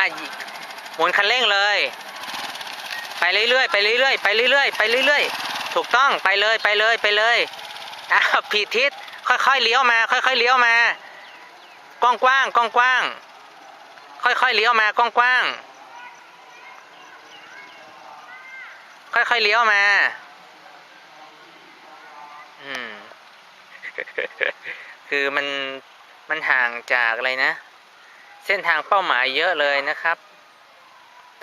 อะหมุนคันเร่งเลย ไปเรื่อยๆไปเรื่อยๆไปเรื่อยๆไปเรื่อยๆถูกต้องไปเลยไปเลยไปเลยอ้าวผิดทิศค่อยๆเลี้ยวมา ค่อยๆเลี้ยวมากว้างๆกว้างๆค่อยๆเลี้ยวมากว้างๆค่อยๆเลี้ยวมา อืม คือมัน มันห่างจากอะไรนะ เส้นทางเป้าหมายเยอะเลยนะครับ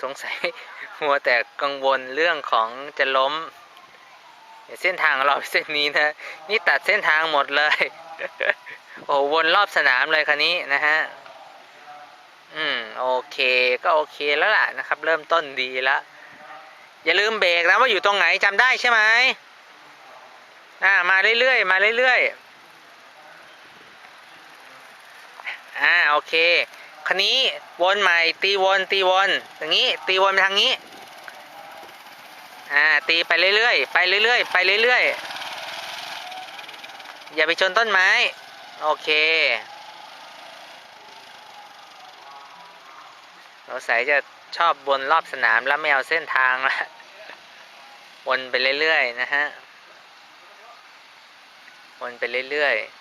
สงสัยมัวแต่กังวลเรื่องของจะล้ม เส้นทางของเราเส้นนี้นะ นี่ตัดเส้นทางหมดเลย โอ้วนรอบสนามเลยคันนี้นะฮะ อืม โอเค ก็โอเคแล้วล่ะนะครับ เริ่มต้นดีแล้วอย่าลืมเบรกนะว่าอยู่ตรงไหนจำได้ใช่ไหมอ่ามาเรื่อยๆ มาเรื่อยๆ อ่า โอเค คันนี้วนใหม่ตีวนตีวนอย่างนี้ตีวนไปทางนี้อ่าตีไปเรื่อยๆไปเรื่อยๆไปเรื่อยๆอย่าไปชนต้นไม้ โอเคสงสัยจะชอบวนรอบสนามแล้วไม่เอาเส้นทางละวนไปเรื่อยๆนะฮะวนไปเรื่อยๆ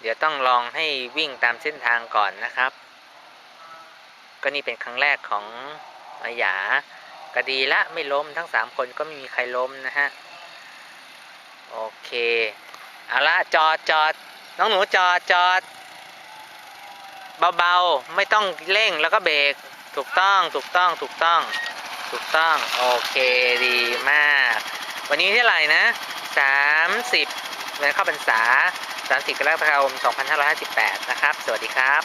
เดี๋ยวต้องลองให้วิ่งตามเส้นทางก่อนนะครับ ก็นี่เป็นครั้งแรกของอาหยาก็ดีละไม่ล้มทั้งสามคนก็ไม่มีใครล้มนะฮะ โอเคเอาละจอดจอดน้องหนูจอดจอดเบาๆ ไม่ต้องเร่งแล้วก็เบรกถูกต้องถูกต้องถูกต้องถูกต้อง โอเคดีมาก วันนี้เท่าไหร่นะ 30วันเข้าพรรษา 30 กรกฎาคม 2558 นะครับ สวัสดีครับ